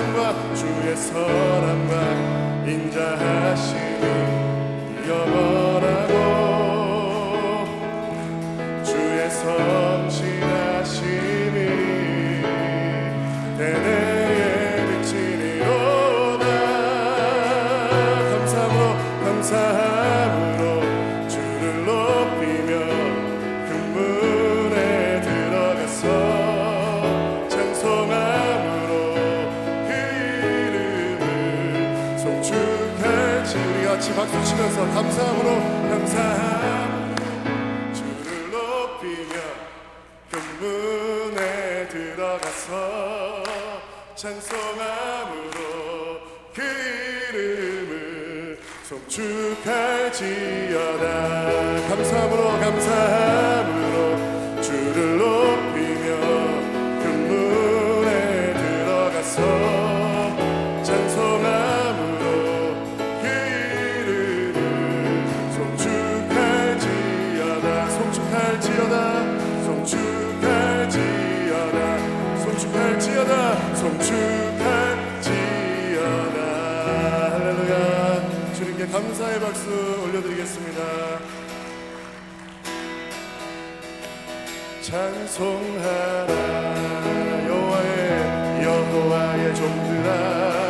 사랑과 주의 선함과 인자하심이 여보 같이 박수 치면서 감사함으로 감사함. 주를 높이며 교문에 들어가서 찬송함으로 그 이름을 송축할지어다. 감사함으로 감사함으로. 찬송하라. 여호와의 여호와의 종들아.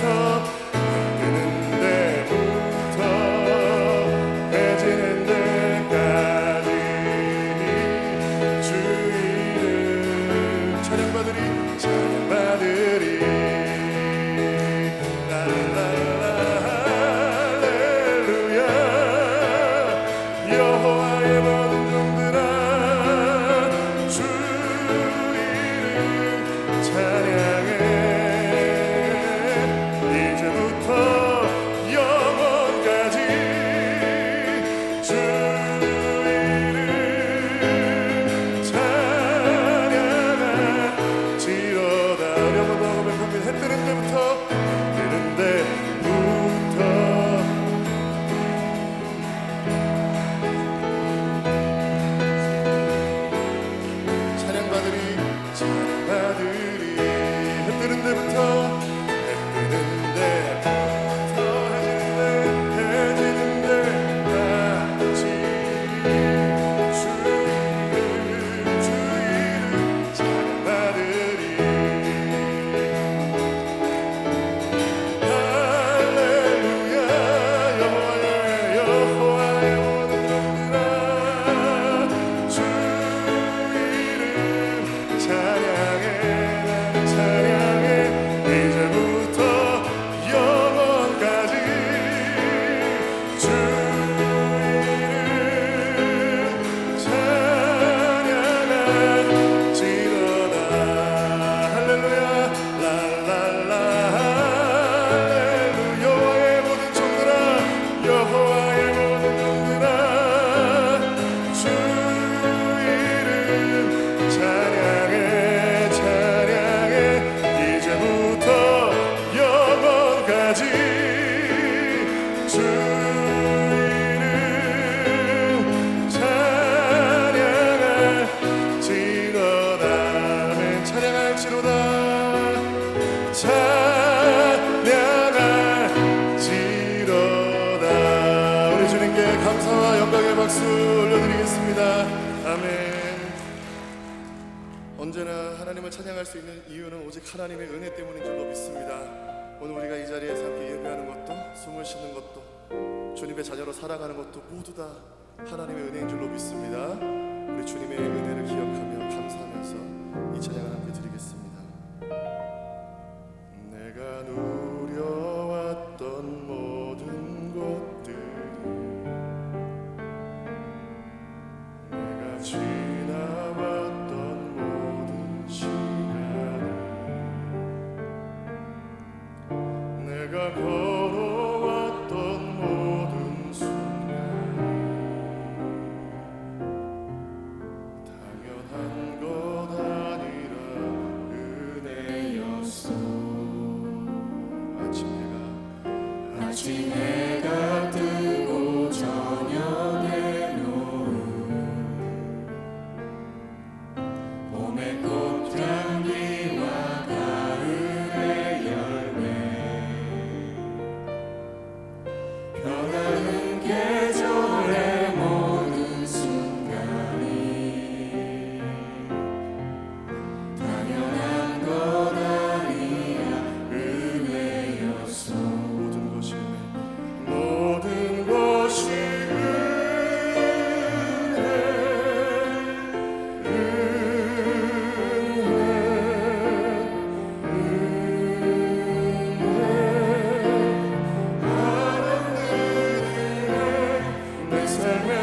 top. 오직 하나님의 은혜 때문인 줄로 믿습니다. 오늘 우리가 이 자리에서 함께 예배하는 것도 숨을 쉬는 것도 주님의 자녀로 살아가는 것도 모두 다 하나님의 은혜인 줄로 믿습니다. 우리 주님의 은혜를 기억하며 감사하면서 이 찬양을 함께 드리겠습니다. and